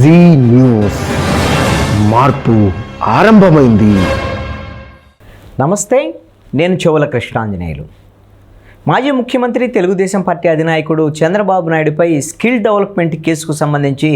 G news మార్పు ఆరంభమైంది. నమస్తే నేను చెవుల కృష్ణాంజనేయులు. మాజీ ముఖ్యమంత్రి తెలుగుదేశం పార్టీ అధినాయకుడు చంద్రబాబు నాయుడుపై స్కిల్ డెవలప్మెంట్ కేసుకు సంబంధించి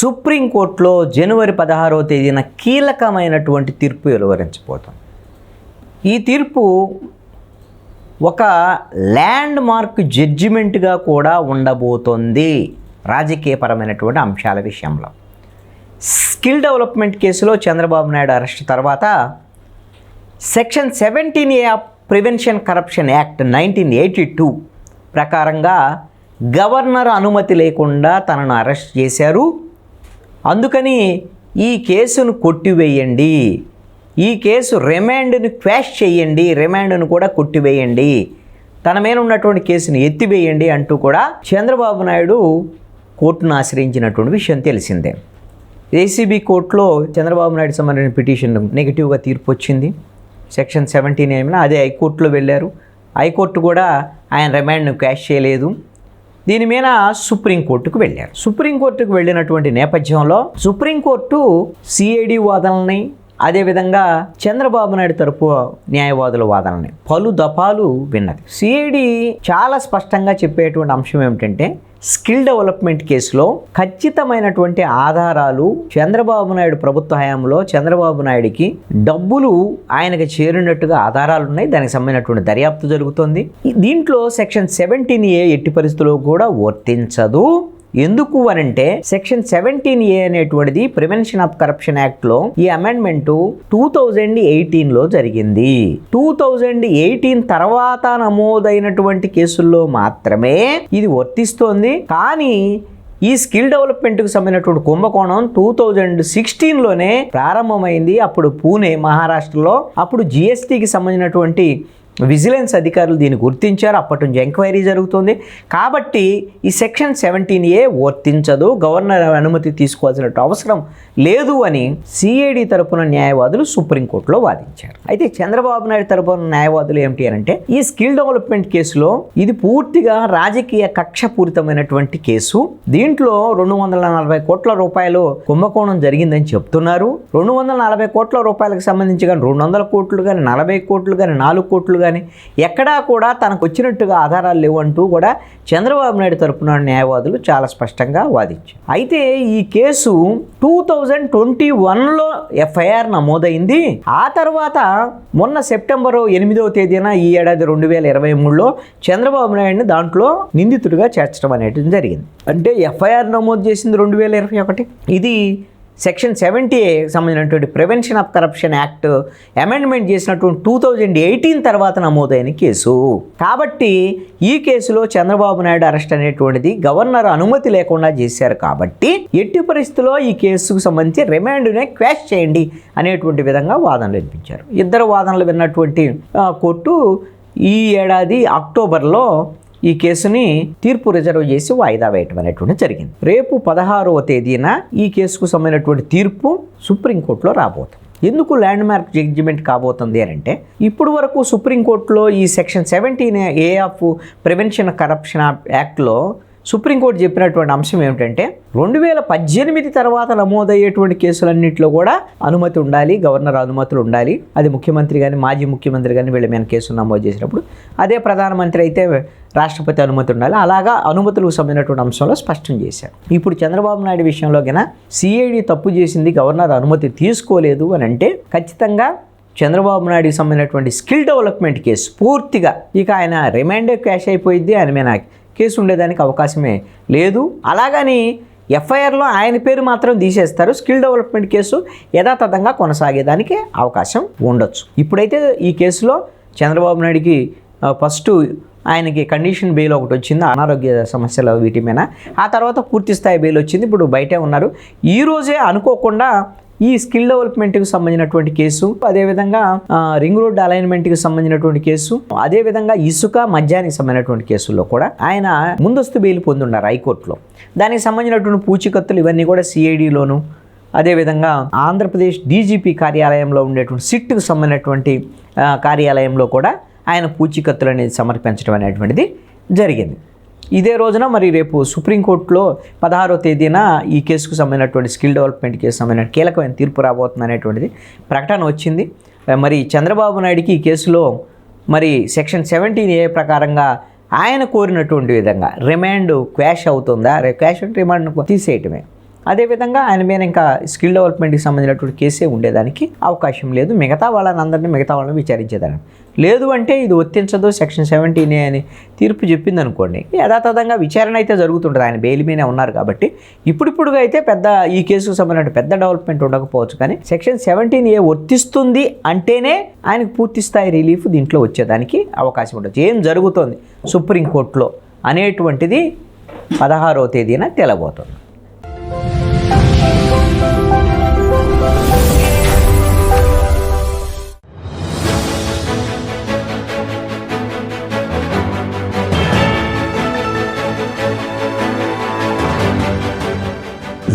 సుప్రీంకోర్టులో జనవరి పదహారవ తేదీన కీలకమైనటువంటి తీర్పు వెలువరించబోతుంది. ఈ తీర్పు ఒక ల్యాండ్ మార్క్ జడ్జిమెంట్గా కూడా ఉండబోతోంది. రాజకీయపరమైనటువంటి అంశాల విషయంలో. స్కిల్ డెవలప్మెంట్ కేసులో చంద్రబాబు నాయుడు అరెస్ట్ తర్వాత section seventeen A of prevention corruption act nineteen eighty two ప్రకారంగా గవర్నర్ అనుమతి లేకుండా తనను అరెస్ట్ చేశారు. అందుకని ఈ కేసును కొట్టివేయండి. ఈ కేసు రిమాండ్ను క్వాష్ చేయండి. రిమాండ్ను కూడా కొట్టివేయండి. తన మీద ఉన్నటువంటి కేసును ఎత్తివేయండి అంటూ కూడా చంద్రబాబు నాయుడు కోర్టును ఆశ్రయించినటువంటి విషయం తెలిసిందే. ఏసీబీ కోర్టులో చంద్రబాబు నాయుడు సంబంధించిన పిటిషన్ నెగిటివ్గా తీర్పు వచ్చింది. సెక్షన్ సెవెంటీన్ ఏమైనా అదే హైకోర్టులో వెళ్ళారు. హైకోర్టు కూడా ఆయన రిమాండ్ను క్యాష్ చేయలేదు. దీని మీద సుప్రీంకోర్టుకు వెళ్ళారు. సుప్రీంకోర్టుకు వెళ్ళినటువంటి నేపథ్యంలో సుప్రీంకోర్టు సిఐడి వాదనల్ని అదేవిధంగా చంద్రబాబు నాయుడు తరపు న్యాయవాదుల వాదనని పలు దఫాలు విన్నది. సిఐడి చాలా స్పష్టంగా చెప్పేటువంటి అంశం ఏమిటంటే స్కిల్ డెవలప్మెంట్ కేసులో ఖచ్చితమైనటువంటి ఆధారాలు చంద్రబాబు నాయుడు ప్రభుత్వ హయాంలో చంద్రబాబు నాయుడికి డబ్బులు ఆయనకు చేరినట్టుగా ఆధారాలు ఉన్నాయి దానికి సంబంధించినటువంటి దర్యాప్తు జరుగుతుంది. దీంట్లో సెక్షన్ సెవెంటీన్ ఏ ఎట్టి పరిస్థితుల్లో కూడా వర్తించదు. ఎందుకు అనంటే సెక్షన్ సెవెంటీన్ ఏ అనేటువంటిది ప్రివెన్షన్ ఆఫ్ కరప్షన్ యాక్ట్లో ఈ అమెండ్మెంట్ టూ థౌజండ్ ఎయిటీన్లో జరిగింది. టూ థౌజండ్ ఎయిటీన్ తర్వాత నమోదైనటువంటి కేసుల్లో మాత్రమే ఇది వర్తిస్తోంది. కానీ ఈ స్కిల్ డెవలప్మెంట్కి సంబంధించినటువంటి కుంభకోణం టూ థౌజండ్ సిక్స్టీన్లోనే ప్రారంభమైంది. అప్పుడు పూణే మహారాష్ట్రలో అప్పుడు జిఎస్టీకి సంబంధించినటువంటి విజిలెన్స్ అధికారులు దీన్ని గుర్తించారు. అప్పటి నుంచి ఎంక్వైరీ జరుగుతుంది. కాబట్టి ఈ సెక్షన్ సెవెంటీన్ ఏ వర్తించదు. గవర్నర్ అనుమతి తీసుకోవాల్సిన అవసరం లేదు అని సిఐడి తరపున న్యాయవాదులు సుప్రీంకోర్టులో వాదించారు. అయితే చంద్రబాబు నాయుడు తరపున న్యాయవాదులు ఏమిటి అంటే ఈ స్కిల్ డెవలప్మెంట్ కేసులో ఇది పూర్తిగా రాజకీయ కక్షపూరితమైనటువంటి కేసు. దీంట్లో రెండు వందల నలభై కోట్ల రూపాయలు కుంభకోణం జరిగిందని చెప్తున్నారు. రెండు వందల నలభై కోట్ల రూపాయలకు సంబంధించి కానీ రెండు వందల కోట్లు కానీ నలభై కోట్లు కానీ నాలుగు కోట్లు కానీ కానీ ఎక్కడా కూడా తనకు వచ్చినట్టుగా ఆధారాలు లేవు అంటూ కూడా చంద్రబాబు నాయుడు తరపున న్యాయవాదులు చాలా స్పష్టంగా వాదించారు. అయితే ఈ కేసు టూ థౌజండ్ ట్వంటీ వన్లో ఎఫ్ఐఆర్ నమోదైంది. ఆ తర్వాత మొన్న సెప్టెంబర్ ఎనిమిదవ తేదీన ఈ ఏడాది రెండు వేల ఇరవై మూడులో చంద్రబాబు నాయుడిని దాంట్లో నిందితుడిగా చేర్చడం అనేది జరిగింది. అంటే ఎఫ్ఐఆర్ నమోదు చేసింది రెండు వేల ఇరవై ఒకటి. ఇది సెక్షన్ సెవెంటీ సంబంధించినటువంటి prevention of corruption act amendment చేసినటువంటి టూ థౌజండ్ ఎయిటీన్ తర్వాత నమోదైన కేసు. కాబట్టి ఈ కేసులో చంద్రబాబు నాయుడు అరెస్ట్ అనేటువంటిది గవర్నర్ అనుమతి లేకుండా చేశారు కాబట్టి ఎట్టి పరిస్థితుల్లో ఈ కేసుకు సంబంధించి రిమాండ్నే క్వాష్ చేయండి అనేటువంటి విధంగా వాదనలు వినిపించారు. ఇద్దరు వాదనలు విన్నటువంటి కోర్టు ఈ ఏడాది అక్టోబర్లో ఈ కేసుని తీర్పు రిజర్వ్ చేసి వాయిదా వేయటం అనేటువంటి జరిగింది. రేపు పదహారవ తేదీన ఈ కేసుకు సంబంధించినటువంటి తీర్పు సుప్రీంకోర్టులో రాబోతుంది. ఎందుకు ల్యాండ్ మార్క్ జడ్జిమెంట్ కాబోతుంది అని అంటే ఇప్పుడు వరకు సుప్రీంకోర్టులో ఈ section seventeen A of prevention corruption యాక్ట్లో సుప్రీంకోర్టు చెప్పినటువంటి అంశం ఏమిటంటే రెండు వేల పద్దెనిమిది తర్వాత నమోదయ్యేటువంటి కేసులన్నింటిలో కూడా అనుమతి ఉండాలి గవర్నర్ అనుమతులు ఉండాలి. అది ముఖ్యమంత్రి కానీ మాజీ ముఖ్యమంత్రి కానీ వీళ్ళ మీద కేసులు నమోదు చేసినప్పుడు అదే ప్రధానమంత్రి అయితే రాష్ట్రపతి అనుమతి ఉండాలి. అలాగా అనుమతులకు సంబంధించినటువంటి అంశంలో స్పష్టం చేశారు. ఇప్పుడు చంద్రబాబు నాయుడు విషయంలో కన్నా సిఐడి తప్పు చేసింది గవర్నర్ అనుమతి తీసుకోలేదు అని అంటే ఖచ్చితంగా చంద్రబాబు నాయుడుకి సంబంధించినటువంటి స్కిల్ డెవలప్మెంట్ కేసు పూర్తిగా ఇక ఆయన రిమైండర్ క్యాష్ అయిపోయింది ఆయన మీద కేసు ఉండేదానికి అవకాశమే లేదు. అలాగని ఎఫ్ఐఆర్లో ఆయన పేరు మాత్రం తీసేస్తారు. స్కిల్ డెవలప్మెంట్ కేసు యథాతథంగా కొనసాగేదానికి అవకాశం ఉండొచ్చు. ఇప్పుడైతే ఈ కేసులో చంద్రబాబు నాయుడికి ఫస్ట్ ఆయనకి కండిషన్ బెయిల్ ఒకటి వచ్చింది. అనారోగ్య సమస్యలు వీటి మీద. ఆ తర్వాత పూర్తి స్థాయి బెయిల్ వచ్చింది. ఇప్పుడు బయటే ఉన్నారు. ఈరోజే అనుకోకుండా ఈ స్కిల్ డెవలప్మెంట్కి సంబంధించినటువంటి కేసు అదేవిధంగా రింగ్ రోడ్ అలైన్మెంట్కి సంబంధించినటువంటి కేసు అదేవిధంగా ఇసుక మద్యానికి సంబంధించినటువంటి కేసుల్లో కూడా ఆయన ముందస్తు బెయిల్ పొందున్నారు హైకోర్టులో. దానికి సంబంధించినటువంటి పూచికత్తులు ఇవన్నీ కూడా సిఐడిలోను అదేవిధంగా ఆంధ్రప్రదేశ్ డీజీపీ కార్యాలయంలో ఉండేటువంటి సిట్కు సంబంధించినటువంటి కార్యాలయంలో కూడా ఆయన పూచికత్తులు అనేది సమర్పించడం అనేటువంటిది జరిగింది. ఇదే రోజున మరి రేపు సుప్రీంకోర్టులో పదహారో తేదీన ఈ కేసుకు సంబంధించినటువంటి స్కిల్ డెవలప్మెంట్ కేసు సంబంధించిన కీలకమైన తీర్పు రాబోతుంది అనేటువంటిది ప్రకటన వచ్చింది. మరి చంద్రబాబు నాయుడికి ఈ కేసులో మరి సెక్షన్ సెవెంటీన్ ఏ ప్రకారంగా ఆయన కోరినటువంటి విధంగా రిమాండ్ క్వాష్ అవుతుందా? క్వాష్ అంటే రిమాండ్ తీసేయటమే. అదేవిధంగా ఆయన మీద ఇంకా స్కిల్ డెవలప్మెంట్కి సంబంధించినటువంటి కేసే ఉండేదానికి అవకాశం లేదు. మిగతా వాళ్ళని అందరినీ మిగతా వాళ్ళని విచారించేదాన్ని. లేదు అంటే ఇది వర్తించదు సెక్షన్ సెవెంటీనే అని తీర్పు చెప్పింది అనుకోండి. యథాతథంగా విచారణ అయితే జరుగుతుంటుంది. ఆయన బెయిల్ మీదే ఉన్నారు కాబట్టి ఇప్పుడిప్పుడుగా అయితే పెద్ద ఈ కేసుకు సంబంధించిన పెద్ద డెవలప్మెంట్ ఉండకపోవచ్చు. కానీ సెక్షన్ సెవెంటీన్ ఏ వర్తిస్తుంది అంటేనే ఆయనకు పూర్తి స్థాయి రిలీఫ్ దీంట్లో వచ్చేదానికి అవకాశం ఉండొచ్చు. ఏం జరుగుతోంది సుప్రీంకోర్టులో అనేటువంటిది పదహారవ తేదీన తెలబోతుంది.